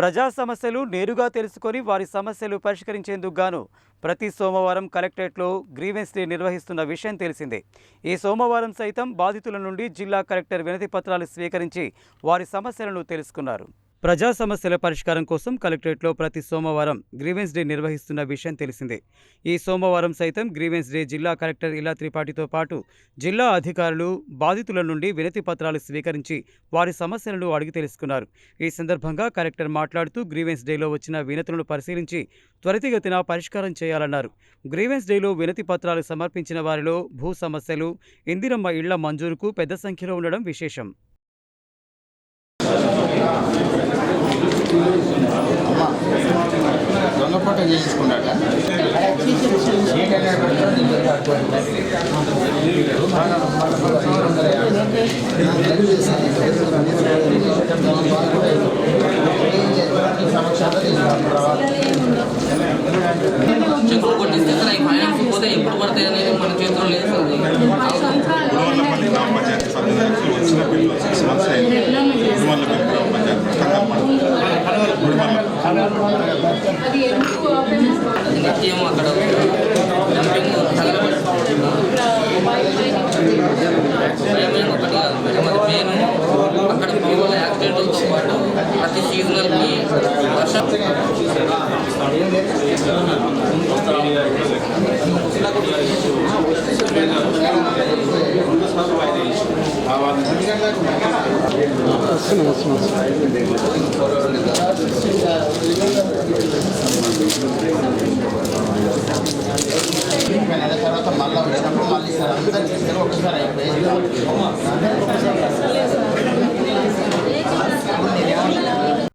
ప్రజా సమస్యలు నేరుగా తెలుసుకొని వారి సమస్యలు పరిష్కరించేందుకు గాను ప్రతి సోమవారం కలెక్టరేట్లో గ్రీవెన్స్ డే నిర్వహిస్తున్న విషయం తెలిసిందే. ఈ సోమవారం సైతం బాధితుల నుండి జిల్లా కలెక్టర్ వినతి పత్రాలు స్వీకరించి వారి సమస్యలను తెలుసుకున్నారు. ప్రజా సమస్యల పరిష్కారం కోసం కలెక్టరేట్లో ప్రతి సోమవారం గ్రీవెన్స్ డే నిర్వహిస్తున్న విషయం తెలిసిందే. ఈ సోమవారం సైతం గ్రీవెన్స్ డే జిల్లా కలెక్టర్ ఇలా త్రిపాఠితో పాటు జిల్లా అధికారులు బాధితుల నుండి వినతి పత్రాలు స్వీకరించి వారి సమస్యలను అడిగి తెలుసుకున్నారు. ఈ సందర్భంగా కలెక్టర్ మాట్లాడుతూ గ్రీవెన్స్ డేలో వచ్చిన వినతులను పరిశీలించి త్వరితగతిన పరిష్కారం చేయాలన్నారు. గ్రీవెన్స్ డేలో వినతి పత్రాలు సమర్పించిన వారిలో భూ సమస్యలు ఇందిరమ్మ ఇళ్ళ మంజూరుకు పెద్ద సంఖ్యలో ఉండడం విశేషం. దొంగ ఫోటో చేయించుకున్నాట చెక్కులు కొట్టిస్తే అసలు ఈ ఫైనాన్స్ పోతే ఎప్పుడు పడతాయి అనేది మన చేతిలో లేదు. అది మెయిన్ అక్కడ పిల్లల యాక్సిడెంట్లతో పాటు ప్రతి సీజనల్కి వర్షం చేశారు అందరికీ ఒక సారి ప్రయత్నం